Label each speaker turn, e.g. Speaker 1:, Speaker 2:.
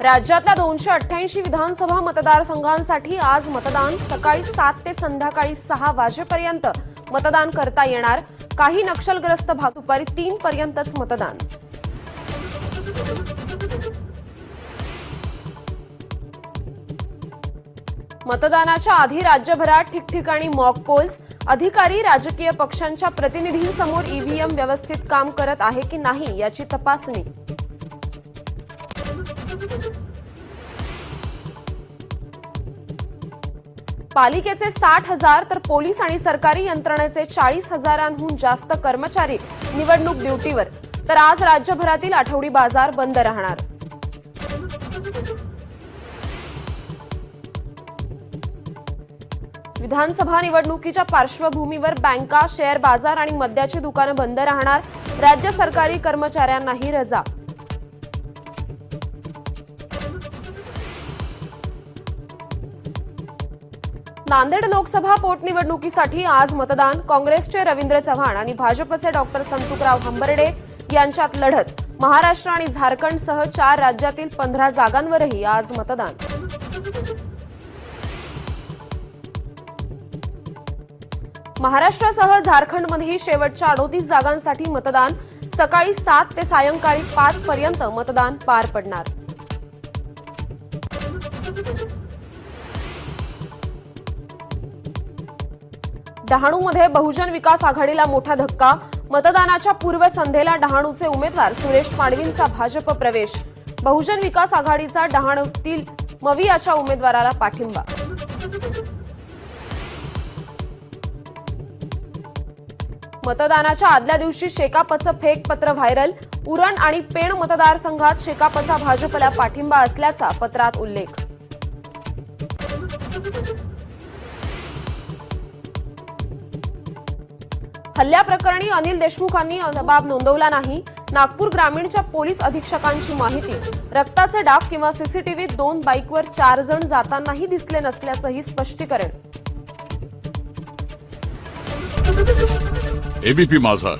Speaker 1: राज्यातल्या दोनशे अठ्ठ्याऐंशी विधानसभा मतदारसंघांसाठी आज मतदान सकाळी सात ते संध्याकाळी सहा वाजेपर्यंत मतदान करता येणार. काही नक्षलग्रस्त भाग दुपारी तीन पर्यंतच मतदान. मतदानाच्या आधी राज्यभरात ठिकठिकाणी मॉक पोल्स. अधिकारी राजकीय पक्षांच्या प्रतिनिधींसमोर ईव्हीएम व्यवस्थित काम करत आहे की नाही याची तपासणी. पालिकेचे साठ हजार तर पोलीस आणि सरकारी यंत्रणेचे चाळीस हजारांहून जास्त कर्मचारी निवडणूक ड्युटीवर. तर आज राज्यभरातील आठवडी बाजार बंद राहणार. विधानसभा निवडणुकीच्या पार्श्वभूमीवर बँका शेअर बाजार आणि मद्याची दुकानं बंद राहणार. राज्य सरकारी कर्मचाऱ्यांनाही रजा. नांदेड लोकसभा पोटनिवडणुकीसाठी आज मतदान. काँग्रेसचे रवींद्र चव्हाण आणि भाजपचे डॉक्टर संतुकराव हंबर्डे यांच्यात लढत. महाराष्ट्र आणि झारखंडसह चार राज्यातील पंधरा जागांवरही आज मतदान. महाराष्ट्रासह झारखंडमध्येही शेवटच्या अडोतीस जागांसाठी मतदान. सकाळी सात ते सायंकाळी पाच पर्यंत मतदान पार पडणार. डहाणूमध्ये बहुजन विकास आघाडीला मोठा धक्का. मतदानाच्या पूर्वसंध्येला डहाणूचे उमेदवार सुरेश पाडवींचा भाजप प्रवेश. बहुजन विकास आघाडीचा डहाणूतील मवियाच्या उमेदवाराला पाठिंबा. मतदानाच्या आदल्या दिवशी शेकापचं फेक पत्र व्हायरल. उरण आणि पेण मतदारसंघात शेकापचा भाजपला पाठिंबा असल्याचा पत्रात उल्लेख. हल्ल्याप्रकरणी अनिल देशमुखांनी जबाब नोंदवला नाही. नागपूर ग्रामीणच्या पोलीस अधीक्षकांची माहिती. रक्ताचे डाग किंवा सीसीटीव्हीत दोन बाईकवर चार जण जातानाही दिसले नसल्याचंही स्पष्टीकरण.
Speaker 2: एबीपी माझा.